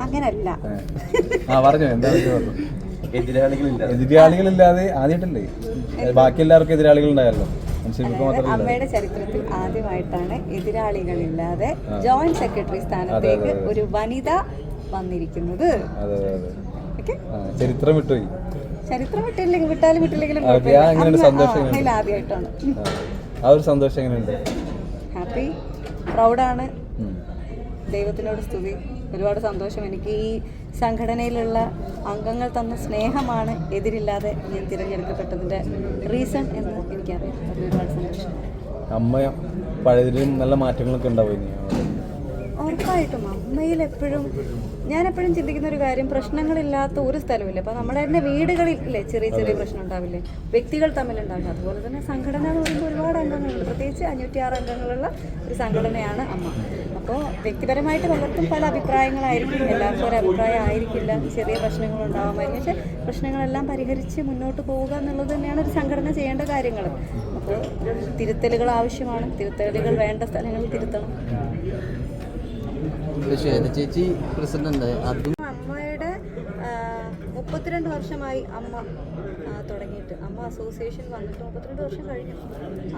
അങ്ങനല്ല. ആ പറഞ്ഞോ എന്താ എതിരാളികളില്ലാതെ ആദ്യമായിട്ടല്ലേ? ബാക്കി എല്ലാവർക്കും എതിരാളികൾ ഉണ്ടായല്ലോ അമ്മയുടെ ചരിത്രത്തിൽ ആദ്യമായിട്ടാണ് എതിരാളികളില്ലാതെ ജോയിന്റ് സെക്രട്ടറി സ്ഥാനത്തേക്ക് ഒരു വനിത വന്നിരിക്കുന്നത്. അതെ അതെ അതെ. ചരിത്രം വിട്ടുപോയി. ചരിത്രം വിട്ടില്ലെങ്കിൽ വിട്ടാലും വിട്ടില്ലെങ്കിലും ആദ്യമായിട്ടാണ്. ആ. ഒരു സന്തോഷം എങ്ങനെയുണ്ട്? ഹാപ്പി. പ്രൗഡാണ്. ദൈവത്തിനോട് സ്തുതി. ഒരുപാട് സന്തോഷം. എനിക്ക് ഈ സംഘടനയിലുള്ള അംഗങ്ങൾ തന്ന സ്നേഹമാണ് എതിരില്ലാതെ ഞാൻ തിരഞ്ഞെടുക്കപ്പെട്ടതിന്റെ റീസൺ എന്ന് എനിക്കറിയാം. അതിൽ ഒരുപാട് സന്തോഷം. അമ്മ പഴയതിലും നല്ല മാറ്റങ്ങളൊക്കെ ഉണ്ടാവും ഉറപ്പായിട്ടും. അമ്മയിൽ എപ്പോഴും ഞാൻ എപ്പോഴും ചിന്തിക്കുന്ന ഒരു കാര്യം പ്രശ്നങ്ങളില്ലാത്ത ഒരു സ്ഥലമില്ല. അപ്പോൾ നമ്മുടെ തന്നെ വീടുകളിൽ ഇല്ലേ ചെറിയ ചെറിയ പ്രശ്നം ഉണ്ടാവില്ലേ വ്യക്തികൾ തമ്മിലുണ്ടാവില്ല അതുപോലെ തന്നെ സംഘടന എന്ന് പറയുമ്പോൾ ഒരുപാട് അംഗങ്ങളുണ്ട്. പ്രത്യേകിച്ച് അഞ്ഞൂറ്റി ആറ് അംഗങ്ങളുള്ള ഒരു സംഘടനയാണ് അമ്മ. അപ്പോൾ വ്യക്തിപരമായിട്ട് പലർക്കും പല അഭിപ്രായങ്ങളായിരിക്കും. എല്ലാവർക്കും ഒരു അഭിപ്രായം ആയിരിക്കില്ല. ചെറിയ പ്രശ്നങ്ങൾ പക്ഷേ പ്രശ്നങ്ങളെല്ലാം പരിഹരിച്ച് മുന്നോട്ട് പോവുക എന്നുള്ളത് തന്നെയാണ് ഒരു സംഘടന ചെയ്യേണ്ട കാര്യങ്ങൾ. അപ്പോൾ തിരുത്തലുകൾ ആവശ്യമാണ്. തിരുത്തലുകൾ വേണ്ട സ്ഥലങ്ങളിൽ തിരുത്തണം. ശ്വേത ചേച്ചി പ്രസിഡന്റ് അതും അമ്മയുടെ മുപ്പത്തിരണ്ട് വർഷമായി അമ്മ തുടങ്ങിയിട്ട്. അമ്മ അസോസിയേഷൻ വന്നിട്ട് മുപ്പത്തിരണ്ട് വർഷം കഴിഞ്ഞു.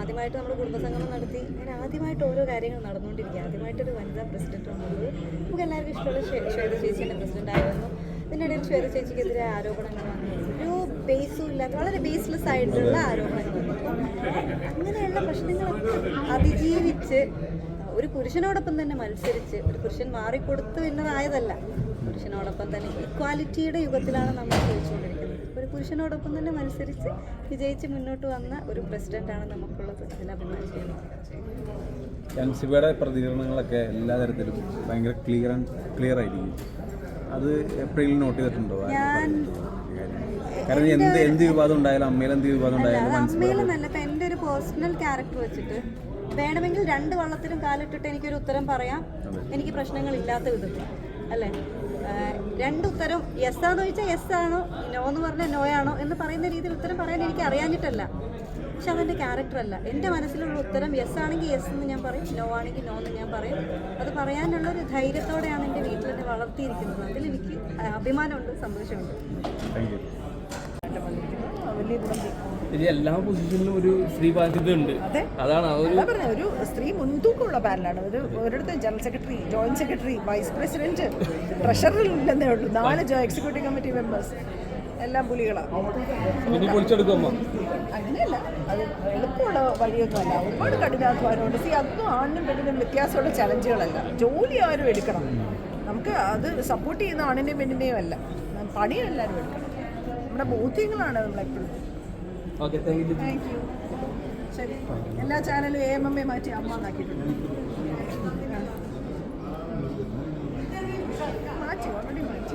ആദ്യമായിട്ട് നമ്മൾ കുടുംബസംഗമം നടത്തി. അങ്ങനെ ആദ്യമായിട്ട് ഓരോ കാര്യങ്ങൾ നടന്നുകൊണ്ടിരിക്കുക. ആദ്യമായിട്ടൊരു വനിതാ പ്രസിഡന്റ് വന്നത് നമുക്ക് എല്ലാവർക്കും ഇഷ്ടമുള്ള ശ്വേ- ശ്വേത ചേച്ചിയുടെ പ്രസിഡന്റ് ആയിരുന്നു. ഇതിനിടയിൽ ശ്വേത ചേച്ചിക്കെതിരെ ആരോപണങ്ങൾ വന്നു. ഒരു ബേസും ഇല്ലാത്ത വളരെ ബേസ്ലെസ് ആയിട്ടുള്ള ആരോപണങ്ങൾ അങ്ങനെയുള്ള പ്രശ്നങ്ങളൊക്കെ അതിജീവിച്ച് ഒരു പുരുഷനോടൊപ്പം തന്നെ മത്സരിച്ച് ഒരു പുരുഷൻ മാറിക്കൊടുത്ത് എന്നതായതല്ല. പുരുഷനോടൊപ്പം തന്നെ ഇക്വാലിറ്റിയുടെ യുഗത്തിലാണ് നമ്മൾ ജീവിച്ചുകൊണ്ടിരിക്കുന്നത്. ഒരു പുരുഷനോടൊപ്പം തന്നെ മത്സരിച്ച് വിജയിച്ച് മുന്നോട്ട് വന്ന ഒരു പ്രസിഡന്റാണ് നമുക്കുള്ളത്. അതിൽ അഭിമാനിക്കുന്നത് പ്രതികരണങ്ങളൊക്കെ എല്ലാ തരത്തിലും ഭയങ്കര ക്ലിയർ ക്ലിയർ ആയിരിക്കും. അത് എപ്പോഴെങ്കിലും നോട്ട് ചെയ്തിട്ടുണ്ടോ? ഞാൻ കാരണം എന്ത് എന്ത് വിവാദം ഉണ്ടായാലും അമ്മയിൽ എന്ത് വിവാദം ഉണ്ടായാലും പേഴ്സണൽ ക്യാരക്ടർ വെച്ചിട്ട് വേണമെങ്കിൽ രണ്ട് വള്ളത്തിലും കാലിട്ടിട്ട് എനിക്കൊരു ഉത്തരം പറയാം. എനിക്ക് പ്രശ്നങ്ങളില്ലാത്ത വിധത്തിൽ അല്ലേ? രണ്ട് ഉത്തരം യെസ് ആണോ ചോദിച്ചാൽ യെസ് ആണോ നോ എന്ന് പറഞ്ഞാൽ നോ ആണോ എന്ന് പറയുന്ന രീതിയിൽ ഉത്തരം പറയാൻ എനിക്ക് അറിയാഞ്ഞിട്ടല്ല. പക്ഷെ അതെന്റെ ക്യാരക്ടർ അല്ല. എന്റെ മനസ്സിലുള്ള ഉത്തരം യെസ് ആണെങ്കിൽ യെസ് എന്ന് ഞാൻ പറയും നോ ആണെങ്കിൽ നോ എന്ന് ഞാൻ പറയും. അത് പറയാനുള്ള ഒരു ധൈര്യത്തോടെയാണ് എന്റെ വീട്ടിൽ എന്നെ വളർത്തിയിരിക്കുന്നത്. അതിൽ എനിക്ക് അഭിമാനമുണ്ട് സന്തോഷമുണ്ട്. ഇത് എല്ലാ പൊസിഷനിലും ഒരു സ്ത്രീ ബാധ്യത ഉണ്ട്. അതാണ് ഒരു സ്ത്രീ മുൻതൂക്കമുള്ള പാനലാണ്. ഒരു ഒരിടത്ത് general secretary joint secretary vice president treasurer ഇല്ലെന്നേ ഉള്ളൂ. നാല് എക്സിക്യൂട്ടീവ് കമ്മിറ്റി മെമ്പേഴ്സ്. എല്ലാം പുലികളാണ് അങ്ങനെയല്ല. അത് എളുപ്പമുള്ള വഴിയൊന്നുമല്ല. ഒരുപാട് കഠിനാധ്വാനമുണ്ട്. സി അതും ആണിനും പെണ്ണിനും വ്യത്യാസമുള്ള ചലഞ്ചുകളല്ല. ജോലി ആരും എടുക്കണം. നമുക്ക് അത് സപ്പോർട്ട് ചെയ്യുന്ന ആണിന്റെയും പെണ്ണിന്റെയും അല്ല. പണി എല്ലാവരും എടുക്കണം. നമ്മുടെ ബോധ്യങ്ങളാണ് നമ്മളെപ്പോഴും okay thank you thank you ശരി. എല്ലാ ചാനലും എ എം എം എ മാറ്റി അമ്മ എന്നാക്കിയിട്ടുണ്ട്. മാറ്റി ഓൾറെഡി മാറ്റി.